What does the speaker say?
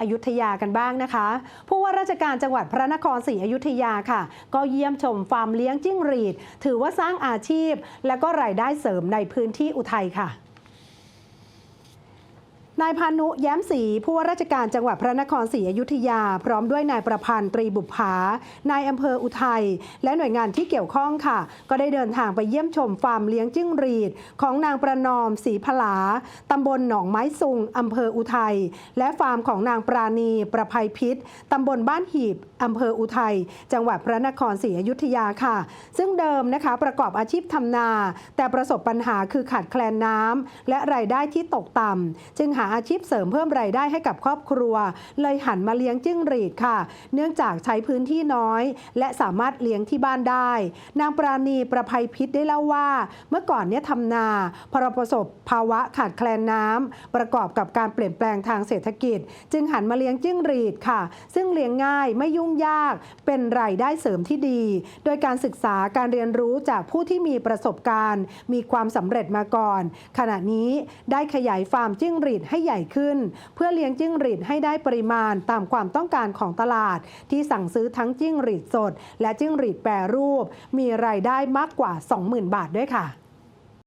อยุธยากันบ้างนะคะ ผู้ว่าราชการจังหวัดพระนครศรีอยุธยาค่ะ ก็เยี่ยมชมฟาร์มเลี้ยงจิ้งหรีด ถือว่าสร้างอาชีพ และก็รายได้เสริมในพื้นที่อุทัยค่ะ นายพานุแย้มศรีผู้ว่าราชการจังหวัดพระนครศรีอยุธยา พร้อมด้วยนายประพันธ์ตรีบุปผานายอำเภออุทัย และหน่วยงานที่เกี่ยวข้องค่ะ ก็ได้เดินทางไปเยี่ยมชมฟาร์มเลี้ยงจิ้งหรีด ของนางประนอมศรีพลาตำบลหนองไม้ซุงอำเภออุทัย และฟาร์มของนางปราณีประภัยพิษตำบลบ้านหีบอำเภออุทัย จังหวัดพระนครศรีอยุธยาค่ะ ซึ่งเดิมนะคะประกอบอาชีพทำนา แต่ประสบปัญหาคือขาดแคลนน้ำและรายได้ที่ตกต่ำจึงหาอาชีพเสริมเพิ่มรายได้ให้กับครอบครัว เลยหันมาเลี้ยงจิ้งหรีดค่ะ เนื่องจากใช้พื้นที่น้อย และสามารถเลี้ยงที่บ้านได้ นางปราณีประภัยพิษได้เล่าว่า เมื่อก่อนเนี่ยทำนาพอประสบภาวะขาดแคลนน้ำประกอบกับการเปลี่ยนแปลงทางเศรษฐกิจ จึงหันมาเลี้ยงจิ้งหรีดค่ะ ซึ่งเลี้ยงง่ายไม่ยุ่งยากเป็นรายได้เสริมที่ดี โดยการศึกษาการเรียนรู้จากผู้ที่มีประสบการณ์ มีความสำเร็จมาก่อน ขณะนี้ได้ขยายฟาร์มจิ้งหรีดใหให้ใหญ่ขึ้น เพื่อเลี้ยงจิ้งหรีดให้ได้ปริมาณตามความต้องการของตลาด ที่สั่งซื้อทั้งจิ้งหรีดสด และจิ้งหรีดแปรรูป มีรายได้มากกว่า 20,000 บาทด้วยค่ะ